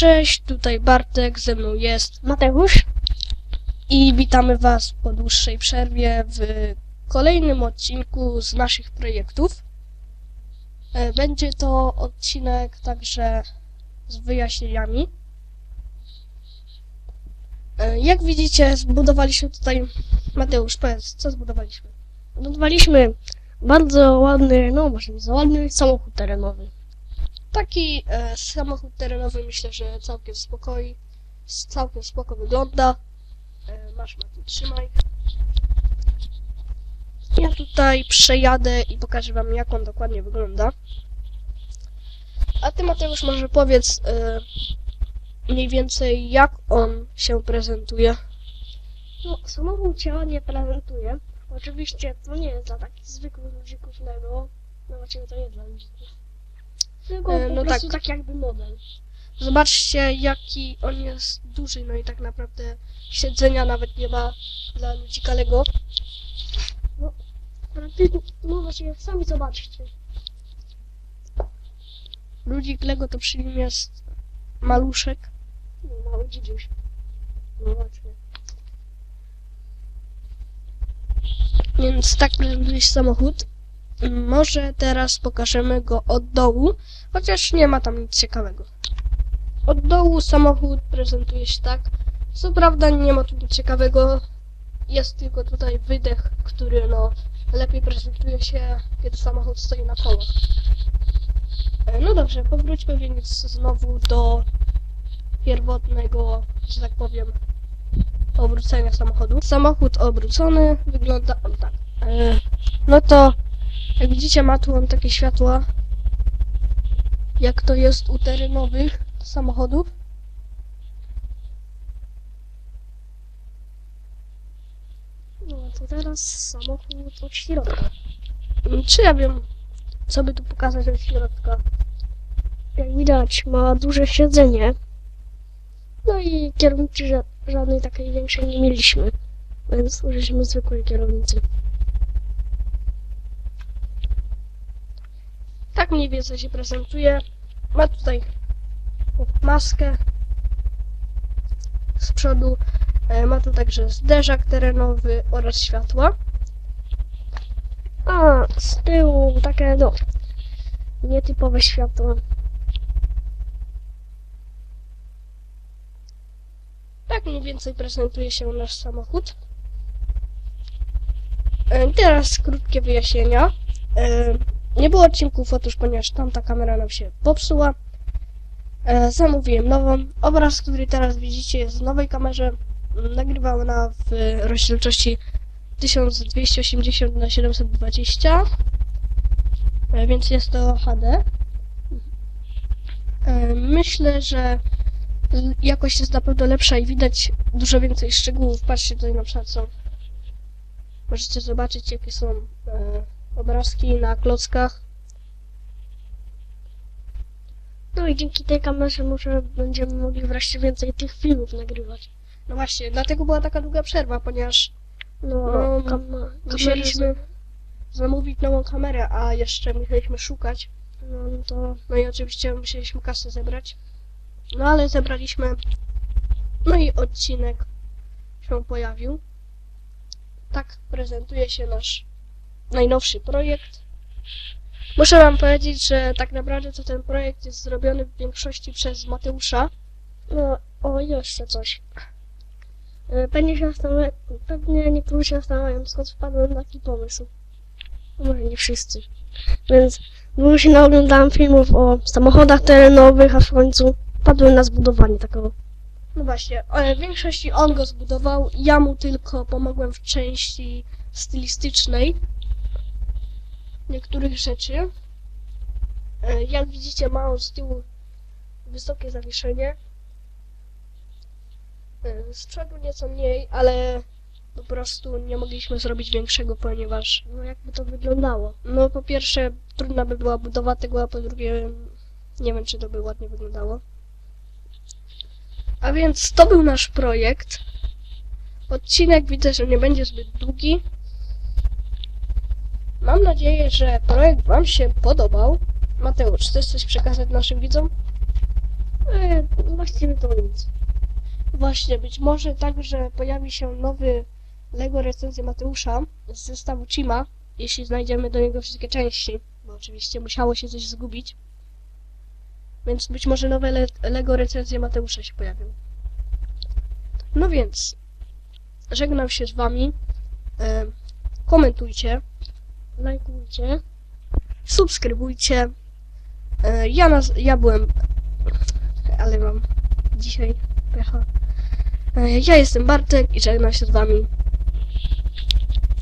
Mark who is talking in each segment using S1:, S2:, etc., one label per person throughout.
S1: Cześć, tutaj Bartek, ze mną jest
S2: Mateusz?
S1: i witamy Was po dłuższej przerwie w kolejnym odcinku z naszych projektów. E, Będzie to odcinek także z wyjaśnieniami. E, Jak widzicie, zbudowaliśmy tutaj. Mateusz, powiedz, co zbudowaliśmy?
S2: Budowaliśmy bardzo ładny, no może nie za ładny, samochód terenowy.
S1: Taki e, samochód terenowy myślę, że całkiem spokoi, całkiem spoko wygląda. E, masz Mati, trzymaj. Ja tutaj przejadę i pokażę wam jak on dokładnie wygląda. A ty Mateusz może powiedz e, mniej więcej jak on się prezentuje.
S2: No, samochód się ładnie prezentuje. Oczywiście to nie jest dla takich zwykłych ludzików. No właściwie to nie dla ludzików. Tylko
S1: E,
S2: po
S1: no
S2: prostu
S1: tak.
S2: tak jakby model.
S1: Zobaczcie jaki on jest duży, no i tak naprawdę siedzenia nawet nie ma dla ludzika Lego.
S2: Praktycznie, no właściwie sami zobaczcie.
S1: Ludzik Lego to przy nim jest maluszek.
S2: No, mały dzidziuś. No właśnie.
S1: Więc tak prezentuje się samochód. Może teraz pokażemy go od dołu, chociaż nie ma tam nic ciekawego. Od dołu samochód prezentuje się tak. Co prawda nie ma tu nic ciekawego. Jest tylko tutaj wydech, który no lepiej prezentuje się, kiedy samochód stoi na kołach. E, No dobrze, powróćmy więc znowu do pierwotnego, że tak powiem, obrócenia samochodu. Samochód obrócony wygląda on tak. E, No to jak widzicie ma tu on takie światła jak to jest u terenowych samochodów.
S2: No to teraz samochód od środka.
S1: Mm, Czy ja wiem co by tu pokazać od środka?
S2: Jak widać ma duże siedzenie. No i kierownicy ża- żadnej takiej większej nie mieliśmy. Więc użyliśmy zwykłej kierownicy.
S1: Tak mniej więcej się prezentuje. Ma tutaj maskę z przodu. E, Ma tu także zderzak terenowy oraz światła.
S2: A z tyłu takie no nietypowe światło.
S1: Tak mniej więcej prezentuje się nasz samochód. E, Teraz krótkie wyjaśnienia. Nie było odcinków, otóż ponieważ tamta kamera nam się popsuła. E, Zamówiłem nową. Obraz, który teraz widzicie jest w nowej kamerze. Mm, Nagrywa ona w rozdzielczości 1280 na 720 e, więc jest to HD. E, Myślę, że jakość jest na pewno lepsza i widać dużo więcej szczegółów. Patrzcie tutaj na przykład są. Możecie zobaczyć jakie są e, obrazki na klockach.
S2: No i dzięki tej kamerze może będziemy mogli wreszcie więcej tych filmów nagrywać.
S1: No właśnie, dlatego była taka długa przerwa, ponieważ
S2: No,
S1: No,
S2: kam
S1: musieliśmy zamówić nową kamerę, a jeszcze musieliśmy szukać.
S2: No, no to
S1: No i oczywiście musieliśmy kasę zebrać. No ale zebraliśmy. No i odcinek się pojawił. Tak prezentuje się nasz najnowszy projekt. Muszę wam powiedzieć, że tak naprawdę to ten projekt jest zrobiony w większości przez Mateusza.
S2: No, o, jeszcze coś. E, Pewnie się zastanawiają, pewnie niektórzy się zastanawiają, skąd wpadłem na taki pomysł. Może nie wszyscy. Więc długo się naoglądałem filmów o samochodach terenowych, a w końcu wpadłem na zbudowanie takiego.
S1: No właśnie, ale w większości on go zbudował, ja mu tylko pomogłem w części stylistycznej niektórych rzeczy. E, Jak widzicie, ma on z tyłu wysokie zawieszenie. E, Z przodu nieco mniej, ale po prostu nie mogliśmy zrobić większego, ponieważ
S2: No, jakby to wyglądało.
S1: no po pierwsze trudna by była budowa tego, a po drugie nie wiem czy to by ładnie wyglądało. A więc to był nasz projekt. Odcinek widzę, że nie będzie zbyt długi. Mam nadzieję, że projekt Wam się podobał. Mateusz, chcesz coś przekazać naszym widzom?
S2: E, właściwie to nic.
S1: Właśnie, być może także pojawi się nowy Lego recenzja Mateusza z zestawu Chima, jeśli znajdziemy do niego wszystkie części, bo oczywiście musiało się coś zgubić. Więc być może nowe Le Lego recenzje Mateusza się pojawią. No więc, żegnam się z wami. E, komentujcie,
S2: Lajkujcie.
S1: subskrybujcie. E, ja, naz- ja byłem, ale mam dzisiaj pecha. E, ja jestem Bartek i żegnam się z wami.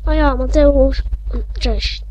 S2: A ja, Mateusz. Cześć.